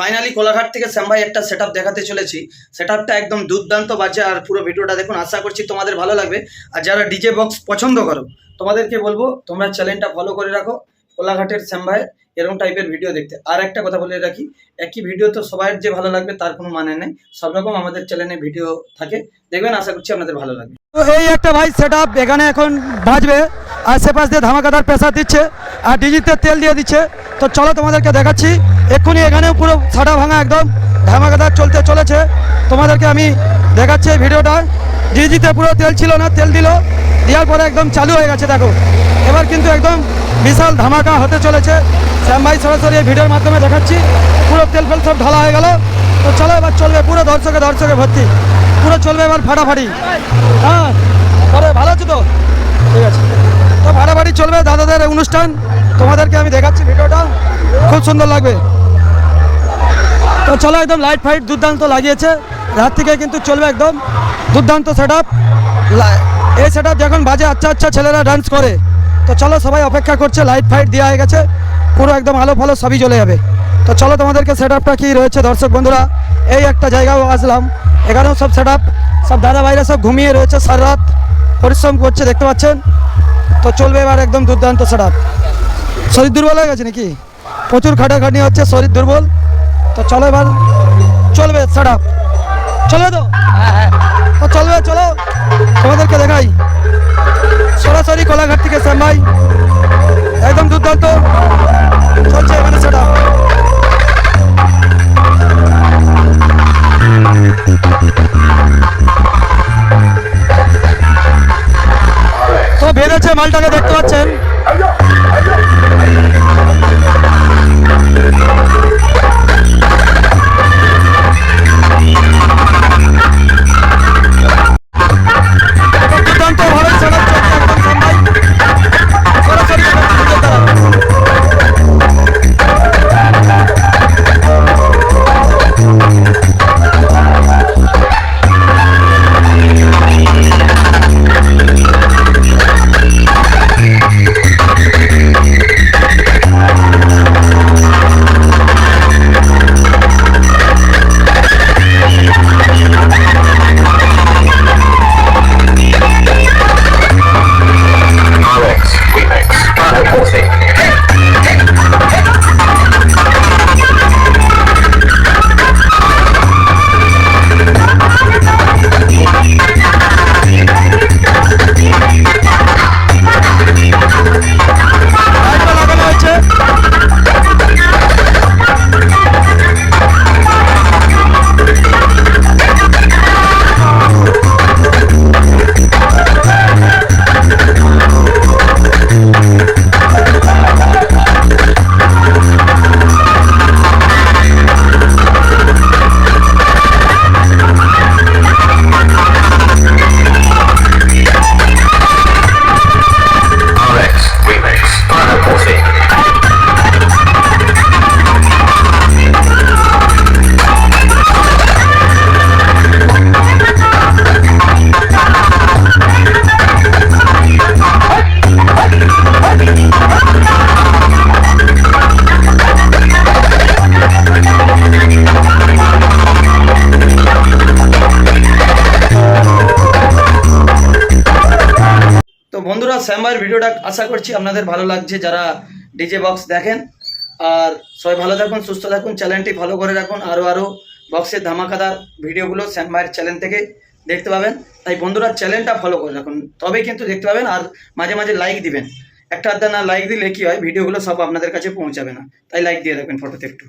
Finally Kolaghat থেকে শ্যামভাই একটা set দেখাতে চলেছি। সেট একদম দুর্দান্ত বাজে, আর পুরো ভিডিওটা দেখুন, আশা করছি তোমাদের ভালো লাগবে। আর যারা ডিজে বক্স পছন্দ করো, তোমাদেরকে বলব, তোমরা চ্যানেলটা ফলো করে রাখো, কোলাঘাটের শ্যামভাই এরকম টাইপের ভিডিও দেখতে। আর একটা কথা বলে রাখি, একই ভিডিও তো সবার যে ভালো লাগবে, তার কোনো মানে নেই। সব রকম আমাদের চ্যানেলে ভিডিও থাকে। দেখবেন, আশা করছি আপনাদের ভালো লাগবে। তো এই একটা ভাই সেট এখানে এখন বাজবে। আর সে পাশ দিয়ে ধামাকাদার প্রেসার দিচ্ছে আর ডিজিতে তেল দিয়ে দিচ্ছে। তো চলো তোমাদেরকে দেখাচ্ছি। এক্ষুনি এখানেও পুরো সাটা ভাঙা একদম ধামাকাদার চলতে চলেছে। তোমাদেরকে আমি দেখাচ্ছি এই ভিডিওটা। ডিজিতে পুরো তেল ছিল না, তেল দিল। দেওয়ার পরে একদম চালু হয়ে গেছে, দেখো। এবার কিন্তু একদম বিশাল ধামাকা হতে চলেছে। শ্যাম ভাই সরাসরি এই ভিডিওর মাধ্যমে দেখাচ্ছি। পুরো তেল ফেল সব ঢালা হয়ে গেল। তো চলো এবার চলবে পুরো দর্শকে দর্শকে ভর্তি। পুরো চলবে এবার ফাটাফাটি। হ্যাঁ ভালো আছো তো? ঠিক আছে। তো ফাটাফাটি চলবে দাদাদের অনুষ্ঠান। তোমাদেরকে আমি দেখাচ্ছি ভিডিওটা। খুব সুন্দর লাগবে। তো চলো একদম লাইট ফাইট দুর্দান্ত লাগিয়েছে। রাত থেকে কিন্তু চলবে একদম দুর্দান্ত সেট এই সেট আপ যখন বাজে আচ্ছা আচ্ছা ছেলেরা ডান্স করে। তো চলো সবাই অপেক্ষা করছে লাইট ফাইট দেওয়া হয়ে গেছে। পুরো একদম আলো ফালো সবই চলে যাবে। তো চলো তোমাদেরকে সেট আপটা কী রয়েছে, দর্শক বন্ধুরা? এই একটা জায়গাও আসলাম। এখানেও সব সেট সব দাদা ভাইরা সব ঘুমিয়ে রয়েছে সারা রাত। পরিশ্রম করছে, দেখতে পাচ্ছেন? তো চলবে এবার একদম দুর্দান্ত সেট শরীর দুর্বল হয়ে গেছে নাকি? প্রচুর খাটাখাটি হচ্ছে, শরীর দুর্বল। তো চলো এবার, চলবে সেট চলবে তো। তো চলবে, চলো। তোমাদেরকে দেখাই। সরাসরি কোলাঘাট থেকে ভাই। একদম দুর্দান্ত। মালটাকে দেখতে পাচ্ছেন। বন্ধুরা শ্যামভাইয়ের ভিডিওটা আশা করছি আপনাদের ভালো লাগছে যারা ডিজে বক্স দেখেন। আর সবাই ভালো থাকুন, সুস্থ থাকুন, চ্যানেলটি ফলো করে রাখুন। আরও আরও বক্সের ধামাকাদার ভিডিওগুলো শ্যামবাইয়ের চ্যানেল থেকে দেখতে পাবেন। তাই বন্ধুরা, চ্যানেলটা ফলো করে রাখুন। তবেই কিন্তু দেখতে পাবেন আর মাঝে মাঝে লাইক দিবেন। একটা আধটা না লাইক দিলে কী হয়, ভিডিওগুলো সব আপনাদের কাছে পৌঁছাবে না। তাই লাইক দিয়ে রাখবেন ফটোতে একটু।